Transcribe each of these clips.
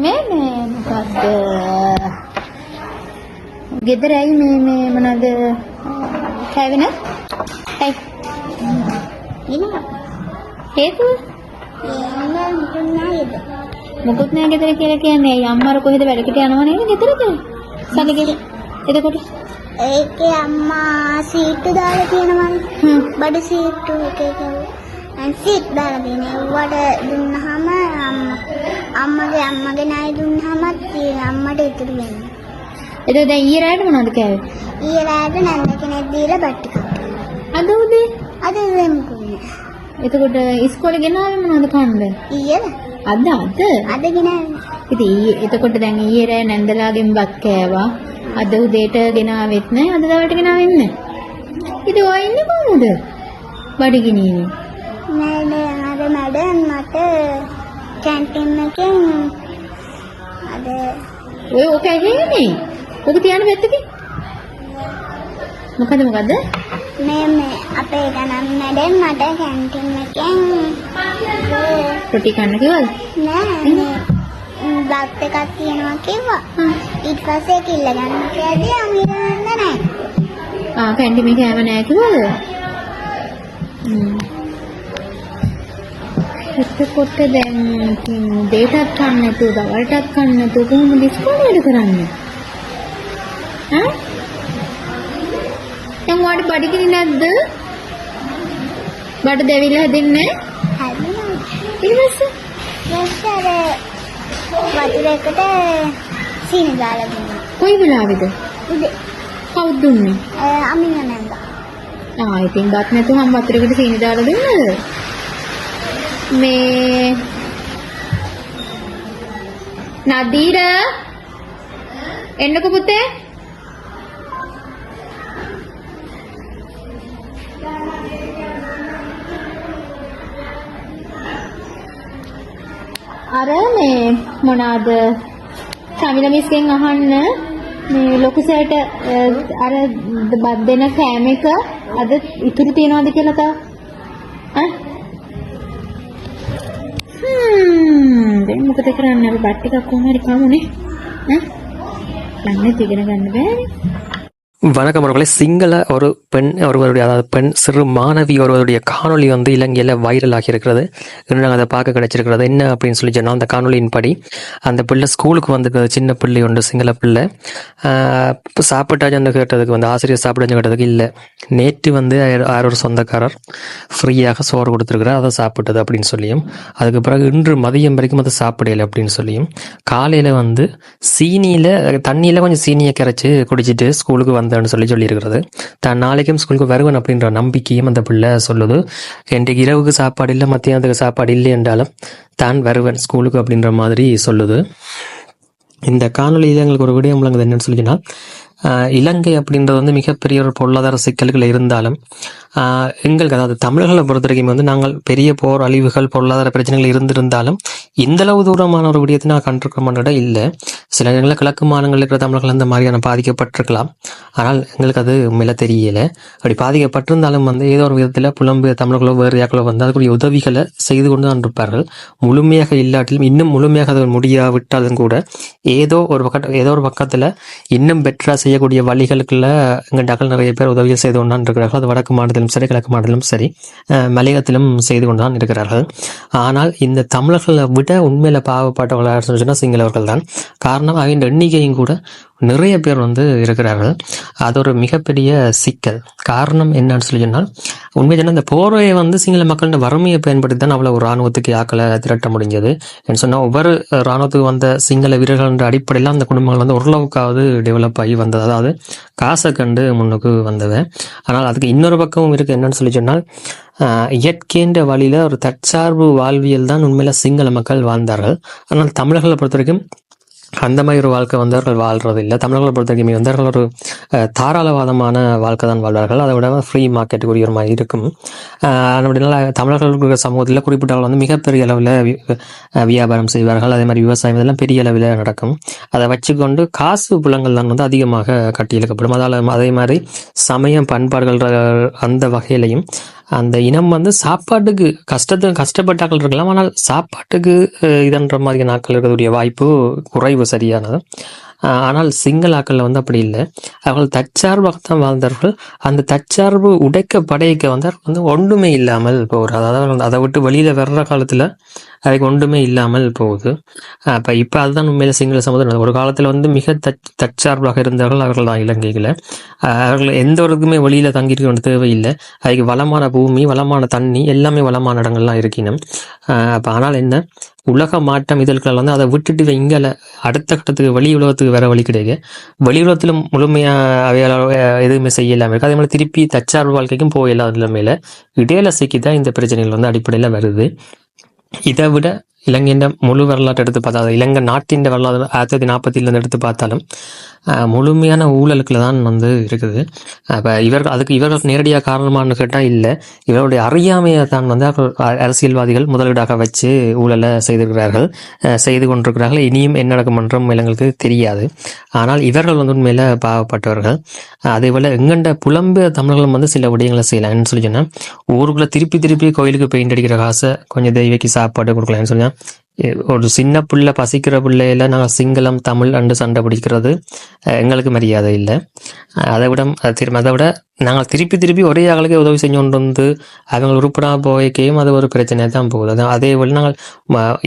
මේ මේ මොකක්ද ගෙදර ඇයි මේ මේ මොනවද? කැවෙන ඇයි? හේතුව මොකුත් නෑ ගෙදර කියලා කියන්නේ. ඇයි අම්මාර කොහෙද වැඩකට යනවා නේද ගෙදරද සල්ලි එතකොට? ඒකේ අම්මා සීට්ටු දාලා තියෙනවනේ. බඩ සීට්ටු එකේ දැන් සීට් දාලා තියෙන. ඒවට දුන්නාම අම්මා අම්මගේ අම්මගේ ණය දුන්නාමත් ඒ අම්මට ඉතුරු වෙනවා. එතකොට දැන් ඊයේ රාත්‍රියේ මොනවද කෑවේ ඊයේ රාත්‍රියේ නැන්ද කෙනෙක් දීලා බට්ටි කප්පා. අද උදේ අද වෙමුකුනේ. එතකොට ඉස්කෝලේ ගෙනාවේ මොනවද කන්න ඊයේ අද අද අද ගෙනාවේ. ඉතින් ඊයේ එතකොට දැන් ඊයේ රෑ නැන්දලාගෙන් බත් කෑවා. අද උදේට ගෙනාවෙත් නෑ. අද දවල්ට ගෙනාවෙත් නෑ. ඉතින් ඔය ඉන්නේ කොහොමද? බඩගිනිනේ. නෑ නෑ අර මැඩම් මට කැන්ටින් එකෙන් අද ඔය ඔක ඇහෙන්නේ. ඔක තියන්න පැත්තකින්. මොකද මොකද? මේ මේ අපේ ගණන් මැඩම් මට කැන්ටින් එකෙන් රොටි කන්න කිව්වද? නෑ බත් එකක් තියෙනවා කිව්වා. ඊට පස්සේ කිල්ල ගන්න කියදී අමිරන්න නෑ. ආ කැන්ටි මේ කෑම නෑ කිව්වද? හ්ම්. එතකොට දැන් උදේටත් කන්න නැතුව දවල්ටත් කන්න නැතුව කොහොමද ඉස්කෝලේ වැඩ කරන්නේ? ඈ? දැන් ඔයාලට බඩගිනි නැද්ද? බඩ දැවිලා හැදෙන්නේ හරිනවා. ඊට පස්සේ ඊස්සර වතුර එකට සීනි දාලා දුන්නා. කොයි වෙලාවේද? උදේ කවුද දුන්නේ? අමින නන්ද. ආ ඉතින් බත් නැතුවම වතුරකට සීනි දාලා දුන්නද? මේ නදීර එන්නකෝ පුතේ? අර මේ මොනවාද සමිල මිස්ගෙන් අහන්න මේ ලොකු සෑට අර බත් දෙන කෑම එක අද ඉතුරු තියනවද කියලා තා හ්ම් දැන් මොකද කරන්නේ? අපි බත් ටිකක් කොහොම හරි කමුනේ. ඈ? ලන්නේ ඉගෙන ගන්න බෑනේ. வணக்கம் அவர்களே. சிங்கள ஒரு பெண் ஒருவருடைய அதாவது பெண் சிறு மாணவி ஒருவருடைய காணொளி வந்து இலங்கையில் வைரல் ஆகியிருக்கிறது. இன்னும் நாங்கள் அதை பார்க்க கிடைச்சிருக்கிறது. என்ன அப்படின்னு சொல்லி சொன்னால் அந்த காணொலியின்படி அந்த பிள்ளை ஸ்கூலுக்கு வந்துருக்கிறது. சின்ன பிள்ளை உண்டு சிங்கள பிள்ளை. இப்போ சாப்பிட்டாச்சுன்னு கேட்டதுக்கு வந்து ஆசிரியர் சாப்பிட்டாச்சு கேட்டதுக்கு இல்லை. நேற்று வந்து யார் சொந்தக்காரர் ஃப்ரீயாக சோறு கொடுத்துருக்குறார். அதை சாப்பிட்டது அப்படின்னு சொல்லியும் அதுக்கு பிறகு இன்று மதியம் வரைக்கும் அதை சாப்பிடலை அப்படின்னு சொல்லியும் காலையில் வந்து சீனியில் தண்ணியில் கொஞ்சம் சீனியை கரைச்சி குடிச்சிட்டு ஸ்கூலுக்கு வந்து வந்தேன்னு சொல்லி சொல்லியிருக்கிறது. தான் நாளைக்கும் ஸ்கூலுக்கு வருவன் அப்படின்ற நம்பிக்கையும் அந்த பிள்ளை சொல்லுது. இன்றைக்கு இரவுக்கு சாப்பாடு இல்லை மத்தியானத்துக்கு சாப்பாடு இல்லை என்றாலும் தான் வருவன் ஸ்கூலுக்கு அப்படின்ற மாதிரி சொல்லுது. இந்த காணொலியில் எங்களுக்கு ஒரு விடயம் விளங்குது என்னன்னு சொல்லிச்சுன்னா ஆஹ் இலங்கை அப்படின்றது வந்து மிகப்பெரிய ஒரு பொருளாதார சிக்கல்கள் இருந்தாலும் ஆஹ் எங்களுக்கு அதாவது தமிழர்களை பொறுத்த வரைக்கும் வந்து நாங்கள் பெரிய போர் அழிவுகள் பொருளாதார பிரச்சனைகள் இருந்திருந்தாலும் இந்த அளவு தூரமான ஒரு விடயத்தை நான் கண்டிருக்கோம்ன்ற இல்லை. சில நேரங்களில் கிழக்கு மாநிலங்களில் இருக்கிற தமிழர்கள் அந்த மாதிரியான பாதிக்கப்பட்டிருக்கலாம். ஆனால் எங்களுக்கு அது உண்மையில தெரியலை. அப்படி பாதிக்கப்பட்டிருந்தாலும் வந்து ஏதோ ஒரு விதத்தில் புலம்பெயர் தமிழர்களோ வேறு யாக்களோ வந்து அதுக்குரிய உதவிகளை செய்து கொண்டு தான் இருப்பார்கள். முழுமையாக இல்லாட்டிலும் இன்னும் முழுமையாக அது முடியாவிட்டாலும் கூட ஏதோ ஒரு பக்க ஏதோ ஒரு பக்கத்தில் இன்னும் பெட்டராக செய்யக்கூடிய வழிகளுக்குள்ள எங்கள் டக்கள் நிறைய பேர் உதவிகள் செய்து கொண்டான் இருக்கிறார்கள். அது வடக்கு மாநிலத்திலும் சரி கிழக்கு மாநிலத்திலும் சரி மலையகத்திலும் செய்து கொண்டு தான் இருக்கிறார்கள். ஆனால் இந்த தமிழர்களை விட உண்மையில பாவப்பட்டவங்களா சொன்னால் சிங்களவர்கள் தான் காரணம் அவங்க எண்ணிக்கையும் கூட நிறைய பேர் வந்து இருக்கிறார்கள். அது ஒரு மிகப்பெரிய சிக்கல். காரணம் என்னன்னு சொல்லி சொன்னால் உண்மை சொன்னால் இந்த போர்வையை வந்து சிங்கள மக்களின் வறுமையை பயன்படுத்தி தான் அவ்வளோ ஒரு இராணுவத்துக்கு ஆக்களை திரட்ட முடிஞ்சது. என்று சொன்னால் ஒவ்வொரு இராணுவத்துக்கு வந்த சிங்கள வீரர்கள் என்ற அடிப்படையில் அந்த குடும்பங்கள் வந்து ஓரளவுக்காவது டெவலப் ஆகி வந்தது. அதாவது காசை கண்டு முன்னுக்கு வந்தது. ஆனால் அதுக்கு இன்னொரு பக்கமும் இருக்குது என்னன்னு சொல்லி சொன்னால் இயற்கைன்ற வழியில் ஒரு தற்சார்பு வாழ்வியல் தான் உண்மையில் சிங்கள மக்கள் வாழ்ந்தார்கள். ஆனால் தமிழர்களை பொறுத்த வரைக்கும் அந்த மாதிரி ஒரு வாழ்க்கை வந்து அவர்கள் வாழ்றது இல்லை தமிழர்களை பொறுத்த வரைக்கும் வந்து அவர்கள் ஒரு தாராளவாதமான வாழ்க்கை தான் வாழ்வார்கள். அதை விட ஃப்ரீ மார்க்கெட்டுக்குரிய ஒரு மாதிரி இருக்கும். அப்படினால தமிழர்கள் சமூகத்தில் குறிப்பிட்டவர்கள் வந்து மிகப்பெரிய அளவில் வியாபாரம் செய்வார்கள். அதே மாதிரி விவசாயம் இதெல்லாம் பெரிய அளவில் நடக்கும். அதை வச்சுக்கொண்டு காசு புலங்கள் தான் வந்து அதிகமாக கட்டியெழுக்கப்படும் அதால் அதே மாதிரி சமயம் பண்பாடுகள் அந்த வகையிலையும் அந்த இனம் வந்து சாப்பாட்டுக்கு கஷ்டத்து கஷ்டப்பட்டாக்கள் இருக்கலாம் ஆனால் சாப்பாட்டுக்கு இதன்ற மாதிரி நாட்கள் இருக்கக்கூடிய வாய்ப்பு குறைவு சரியானது. ஆனால் ஆனால் சிங்களாக்களில் வந்து அப்படி இல்லை. அவர்கள் தற்சார்பாகத்தான் வாழ்ந்தார்கள். அந்த தற்சார்பு உடைக்க படைக்க வந்து வந்து ஒன்றுமே இல்லாமல் போகிறார் அதாவது அதை விட்டு வெளியில் வர்ற காலத்தில் அதுக்கு ஒன்றுமே இல்லாமல் போகுது. அப்போ இப்போ அதுதான் உண்மையில சிங்கள சமுதாயம். ஒரு காலத்தில் வந்து மிக தச் தற்சார்பாக இருந்தவர்கள் அவர்கள் தான் இலங்கையில். அவர்கள் எந்த ஒருக்குமே வெளியில் தங்கியிருக்க வேண்டிய தேவையில்லை. அதுக்கு வளமான பூமி வளமான தண்ணி எல்லாமே வளமான இடங்கள்லாம் இருக்கணும் அப்போ ஆனால் என்ன? உலக மாற்றம் இதழ்கள் வந்து அதை விட்டுட்டு இங்கே அடுத்த கட்டத்துக்கு வெளி உலகத்துக்கு வேற வழி கிடையாது. வெளி உலகத்தில் முழுமையாக அவையால் எதுவுமே செய்ய இல்லாமல் இருக்குது அதே மாதிரி திருப்பி தற்சார்பு வாழ்க்கைக்கும் போயிடலாம் இல்லாமல் இடையில சிக்கி தான் இந்த பிரச்சனைகள் வந்து அடிப்படையில் வருது. இதை விட இலங்கையின் முழு வரலாற்று எடுத்து பார்த்தாலும் இலங்கை நாட்டின் வரலாறு ஆயிரத்தி தொள்ளாயிரத்தி நாற்பத்திலேருந்து எடுத்து பார்த்தாலும் முழுமையான ஊழலுக்குள்ள தான் வந்து இருக்குது. அப்போ இவர்கள் அதுக்கு இவர்கள் நேரடியாக காரணமானு கேட்டால் இல்லை. இவருடைய அறியாமையை தான் வந்து அவர்கள் அ- அரசியல்வாதிகள் முதலீடாக வச்சு ஊழலை செய்திருக்கிறார்கள். செய்து கொண்டிருக்கிறார்கள். இனியும் என்ன நடக்கும் என்றும் எங்களுக்கு தெரியாது. ஆனால் இவர்கள் வந்து உண்மையில பாவப்பட்டவர்கள். அதே போல் எங்கண்ட புலம்பு தமிழர்களும் வந்து சில விடயங்களை செய்யலாம்னு சொல்லி சொன்னால் ஊருக்குள்ள திருப்பி திருப்பி கோயிலுக்கு பெயிண்ட் அடிக்கிற காசை கொஞ்சம் தெய்வக்கு சாப்பாடு கொடுக்கலாம்னு சொல்லி ஒரு சின்ன பிள்ளை பசிக்கிற பிள்ளையில நாங்கள் சிங்களம் தமிழ் அண்டு சண்டை பிடிக்கிறது அஹ், எங்களுக்கு மரியாதை இல்லை. அதை விட திரும்ப அதை விட நாங்கள் திருப்பி திருப்பி ஒரே ஆளுக்கே உதவி செஞ்சு கொண்டு வந்து அவங்க உருப்படா போய்க்கையும் அது ஒரு பிரச்சனை தான் போகுது. அதான் அதே போல் நாங்கள்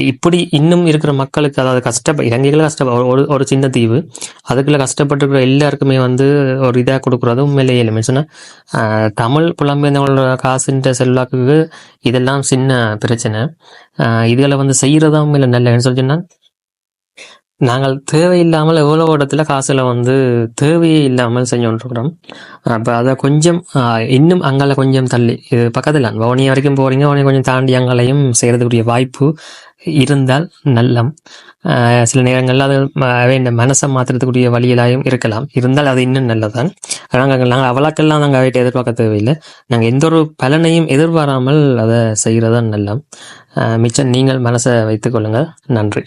இப்படி இன்னும் இருக்கிற மக்களுக்கு அதாவது கஷ்டப்ப இலங்கையில் கஷ்டப்ப ஒரு- ஒரு சின்ன தீவு அதுக்குள்ளே கஷ்டப்பட்டுருக்கிற எல்லாருக்குமே வந்து ஒரு இதாக கொடுக்குறது உண்மையிலேயே இல்லை. சொன்னால் தமிழ் புலம்பெயர்ந்தவங்களோட காசுன்ற செல்வாக்குக்கு இதெல்லாம் சின்ன பிரச்சனை. இதில் இதுகளை வந்து செய்கிறதா உண்மையில என்ன சொல்லி சொன்னால் நாங்கள் தேவையில்லாமல் எவ்வளோ இடத்துல காசில் வந்து தேவையே இல்லாமல் செஞ்சோன்றிருக்கிறோம் அப்போ அதை கொஞ்சம் இன்னும் அங்கால கொஞ்சம் தள்ளி இது பக்கத்தில் வவுனியா வரைக்கும் போகிறீங்க வவுனியா கொஞ்சம் தாண்டி அங்காலையும் செய்கிறதுக்குரிய வாய்ப்பு இருந்தால் நல்லம். ஆஹ் சில நேரங்களில் அது வேண்ட மனசை மாற்றுறதுக்குரிய வழியிலாயும் இருக்கலாம். இருந்தால் அது இன்னும் நல்லதான் நாங்கள் நாங்கள் அவளாக்கெல்லாம் நாங்கள் அவைகிட்ட எதிர்பார்க்க தேவையில்லை. நாங்கள் எந்த ஒரு பலனையும் எதிர்பாராமல் அதை செய்கிறதான் நல்லம். ஆஹ் மிச்சம் நீங்கள் மனசை வைத்துக்கொள்ளுங்கள் நன்றி.